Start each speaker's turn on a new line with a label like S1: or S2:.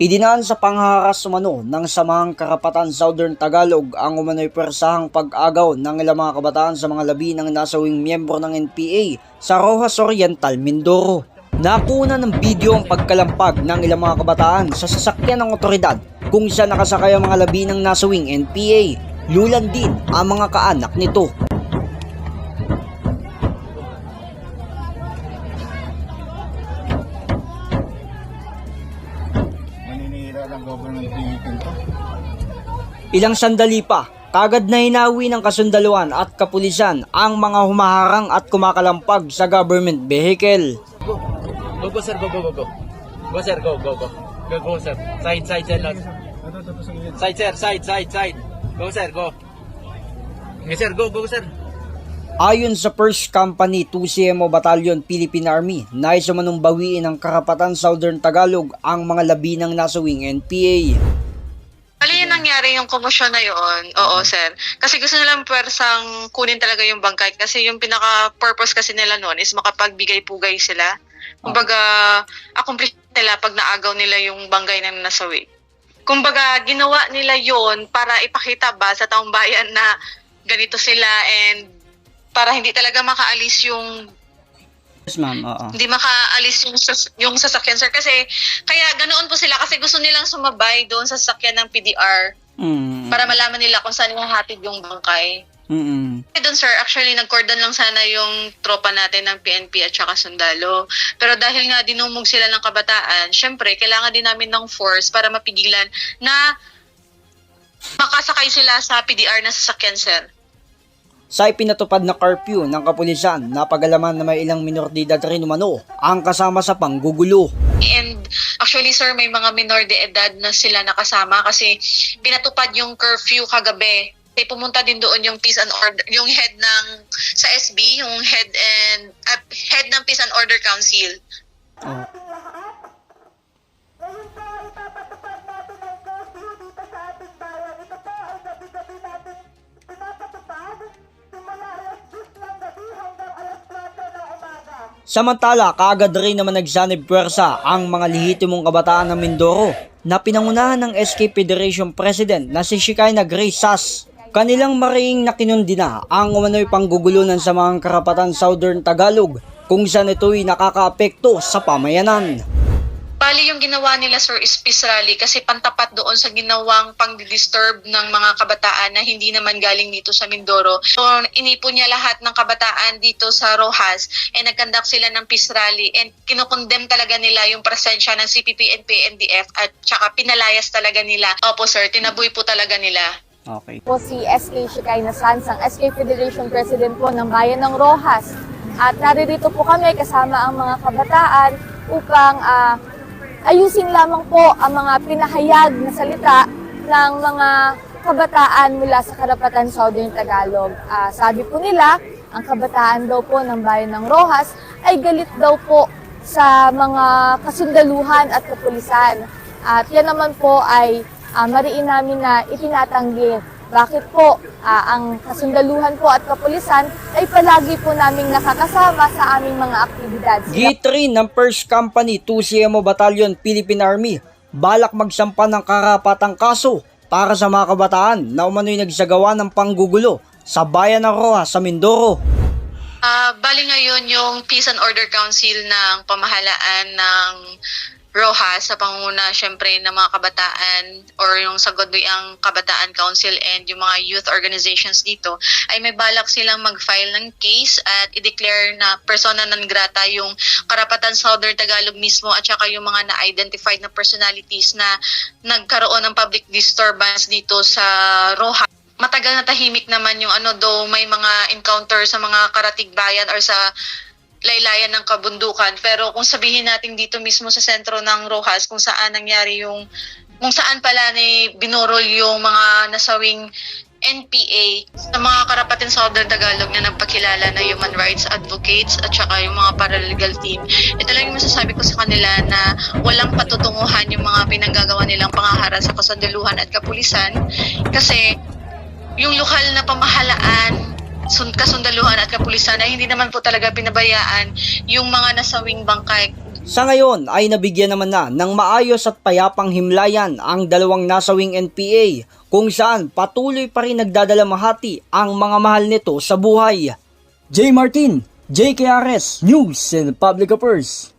S1: Idinaan sa pangharas umano ng samahang karapatan Southern Tagalog ang umano'y persahang pag-agaw ng ilang mga kabataan sa mga labi ng nasawing miyembro ng NPA sa Rojas Oriental, Mindoro. Nakuna ng video ang pagkalampag ng ilang mga kabataan sa sasakyan ng otoridad kung saan nakasakay ang mga labi ng nasawing NPA. Lulan din ang mga kaanak nito.
S2: Ng government vehicle to.
S1: Ilang sandali pa, kagad na hinawi ng kasundaluhan at kapulisan ang mga humaharang at kumakalampag sa government vehicle.
S3: Go. Go, go, sir. Go, go, go, go. Go, sir. Go, go, go. Go, go, sir. Side, side, sir. lang.
S2: Gilid.
S3: Side, sir. Side, side, side. Go, sir. Go. Okay, sir. Go, go, sir.
S1: Ayon sa 1st Company 2CMO Battalion Philippine Army, nais umanong bawiin ng karapatan Southern Tagalog ang mga labi ng nasawing NPA.
S4: Bali yung nangyari yung komosyon na yun. Oo, sir. Kasi gusto nilang pwersang kunin talaga yung bangkay. Kasi yung pinaka-purpose kasi nila noon is makapagbigay-pugay sila. Kumbaga, accomplish nila pag naagaw nila yung bangkay ng nasawi. Kumbaga, ginawa nila yon para ipakita ba sa taong bayan na ganito sila and para hindi talaga makaalis yung
S1: Yes ma'am, oo.
S4: hindi makaalis yung, sas- yung sasakyan, sir. Kasi, kaya ganoon po sila kasi gusto nilang sumabay doon sa sasakyan ng PDR
S1: Mm,
S4: para malaman nila kung saan hatid yung bangkay.
S1: mm,
S4: Eh, Doon, sir, actually, nag-cordon lang sana yung tropa natin ng PNP at saka sundalo. Pero dahil nga dinumog sila ng kabataan, syempre, kailangan din namin ng force para mapigilan na makasakay sila sa PDR na sasakyan, sir.
S1: Sa ipinatupad na curfew ng kapulisan, napagalaman na may ilang minor de edad rin umano ang kasama sa panggugulo.
S4: And actually sir, may mga minor de edad na sila nakasama kasi pinatupad yung curfew kagabi. Kasi pumunta din doon yung peace and order, yung head ng sa SB, yung head and at head ng Peace and Order Council.
S1: Oh. Samantala, kaagad rin naman nagsanib puwersa ang mga lehitimong kabataan ng Mindoro na pinangunahan ng SK Federation President na si Shekinah Grace Sas. Kanilang mariing nakinundina ang umano'y panggugulunan sa mga karapatan Southern Tagalog kung saan ito'y nakakaapekto sa pamayanan.
S4: Bali yung ginawa nila sir is peace rally kasi pantapat doon sa ginawang pang-disturb ng mga kabataan na hindi naman galing dito sa Mindoro. So inipon niya lahat ng kabataan dito sa Rojas and nagkandak sila ng peace rally and kinukondem talaga nila yung presensya ng CPP and PNDF at tsaka pinalayas talaga nila. Opo sir, tinaboy po talaga nila.
S1: Okay.
S5: po si SK Shekinah Sanz, ang SK Federation President po ng Bayan ng Rojas. At naririto po kami kasama ang mga kabataan upang ah, ayusin lamang po ang mga pinahayag na salita ng mga kabataan mula sa Karapatan Southern Tagalog. Ah, sabi po nila, ang kabataan daw po ng Bayan ng Rojas ay galit daw po sa mga kasundaluhan at kapulisan. At yan naman po ay ah, mariin namin na itinatanggi. Bakit po ah, ang kasundaluhan po at kapulisan ay palagi po naming nakakasama sa aming mga aktibidad. Sila
S1: Git rin ng 1st Company 2CMO Battalion Philippine Army balak magsampa ng karapatang kaso para sa mga kabataan na umano'y nagsagawa ng panggugulo sa bayan ng Roa sa Mindoro.
S4: Ah, bali ngayon yung Peace and Order Council ng pamahalaan ng Rojas sa panguna syempre ng mga kabataan or yung sa ang Kabataan Council and yung mga youth organizations dito ay may balak silang mag-file ng case at i-declare na persona non grata yung karapatan Southern Tagalog mismo at saka yung mga na-identified na personalities na nagkaroon ng public disturbance dito sa Rojas matagal na tahimik naman yung ano do may mga encounter sa mga karatig bayan or sa laylayan ng kabundukan pero kung sabihin natin dito mismo sa sentro ng Rojas kung saan nangyari yung kung saan pala ni binurol yung mga nasawing NPA sa mga karapatan sa Southern Tagalog na nagpakilala na human rights advocates at saka yung mga paralegal team. Ito lang yung masasabi ko sa kanila na walang patutunguhan yung mga pinanggagawa nilang pangahara sa kasandaluhan at kapulisan kasi yung lokal na pamahalaan kasundaluhan at kapulisan ay hindi naman po talaga pinabayaan yung mga nasawing bangkay
S1: Sa ngayon ay nabigyan naman na ng maayos at payapang himlayan ang dalawang nasawing NPA kung saan patuloy pa rin nagdadalamahati ang mga mahal nito sa buhay. J. Martin, JKRS News and Public Affairs.